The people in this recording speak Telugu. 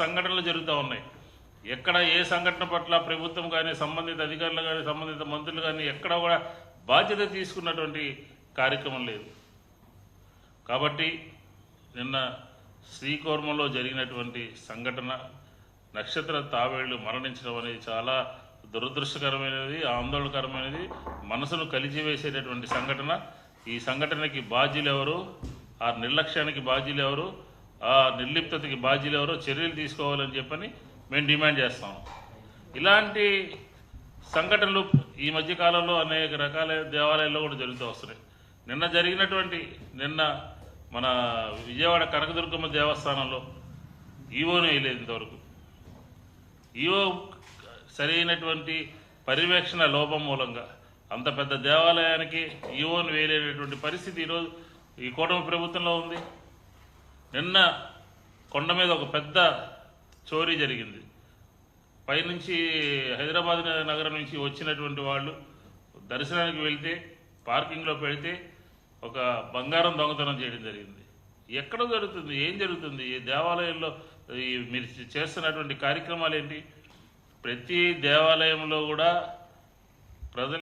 సంఘటనలు జరుగుతూ ఉన్నాయి. ఎక్కడ ఏ సంఘటన పట్ల ప్రభుత్వం కానీ సంబంధిత అధికారులు కానీ సంబంధిత మంత్రులు కానీ ఎక్కడ కూడా బాధ్యత తీసుకున్నటువంటి కార్యక్రమం లేదు. కాబట్టి నిన్న శ్రీకోర్మంలో జరిగినటువంటి సంఘటన నక్షత్ర తావేళ్ళు మరణించడం అనేది చాలా దురదృష్టకరమైనది ఆందోళనకరమైనది మనసును కలిచివేసేటటువంటి సంఘటన. ఈ సంఘటనకి బాధ్యులు ఎవరు? ఆ నిర్లక్ష్యానికి బాధ్యులు ఎవరు? ఆ నిర్లిప్తకి బాధ్యులు ఎవరో చర్యలు తీసుకోవాలని చెప్పని మేము డిమాండ్ చేస్తాం. ఇలాంటి సంఘటనలు ఈ మధ్య కాలంలో అనేక రకాల దేవాలయాల్లో కూడా జరుగుతూ వస్తున్నాయి. నిన్న జరిగినటువంటి నిన్న మన విజయవాడ కనకదుర్గమ్మ దేవస్థానంలో ఈవోను వేయలేదు ఇంతవరకు. ఈవో సరైనటువంటి పర్యవేక్షణ లోపం మూలంగా అంత పెద్ద దేవాలయానికి ఈవోను వేయలేనటువంటి పరిస్థితి ఈరోజు ఈ కూటమి ప్రభుత్వంలో ఉంది. నిన్న కొండ మీద ఒక పెద్ద చోరీ జరిగింది. పైనుంచి హైదరాబాద్ నగరం నుంచి వచ్చినటువంటి వాళ్ళు దర్శనానికి వెళ్తే పార్కింగ్లో పెడితే ఒక బంగారం దొంగతనం చేయడం జరిగింది. ఎక్కడ జరుగుతుంది? ఏం జరుగుతుంది? ఈ దేవాలయంలో ఈ మీరు చేస్తున్నటువంటి కార్యక్రమాలు ఏంటి? ప్రతి దేవాలయంలో కూడా ప్రజలు